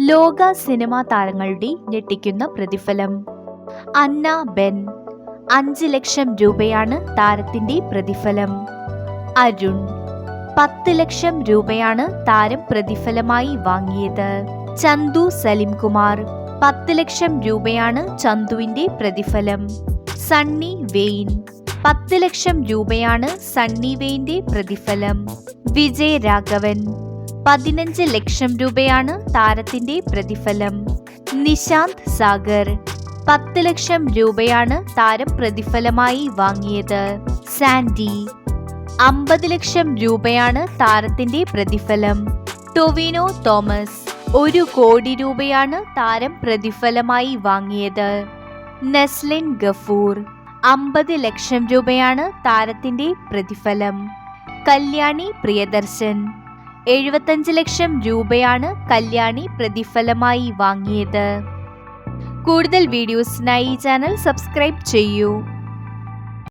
ലോക സിനിമാ താരങ്ങളുടെ ഞെട്ടിക്കുന്ന പ്രതിഫലം. അന്ന ബെൻ അഞ്ച് ലക്ഷം രൂപയാണ് താരത്തിന്റെ പ്രതിഫലം. അരുൺ പത്ത് ലക്ഷം രൂപയാണ് താരം പ്രതിഫലമായി വാങ്ങിയത്. ചന്തു സലിംകുമാർ പത്ത് ലക്ഷം രൂപയാണ് ചന്തുവിന്റെ പ്രതിഫലം. സണ്ണി വെയിൻ പത്ത് ലക്ഷം രൂപയാണ് സണ്ണി വെയിന്റെ പ്രതിഫലം. വിജയ് രാഘവൻ പതിനഞ്ച് ലക്ഷം രൂപയാണ് താരത്തിന്റെ പ്രതിഫലം. നിശാന്ത് സാഗർ. പത്ത് ലക്ഷം രൂപയാണ് താരം പ്രതിഫലമായി വാങ്ങിയത്. സാൻഡി. അമ്പത് ലക്ഷം രൂപയാണ് താരത്തിന്റെ പ്രതിഫലം. ടൊവിനോ തോമസ്. ഒരു കോടി രൂപയാണ് താരം പ്രതിഫലമായി വാങ്ങിയത്. നസ്ലിൻ ഗഫൂർ. അമ്പത് ലക്ഷം രൂപയാണ് താരത്തിന്റെ പ്രതിഫലം. കല്യാണി പ്രിയദർശൻ. എഴുപത്തഞ്ച് ലക്ഷം രൂപയാണ് കല്യാണി പ്രതിഫലമായി വാങ്ങിയത്. കൂടുതൽ വീഡിയോസിനായി ചാനൽ സബ്സ്ക്രൈബ് ചെയ്യൂ.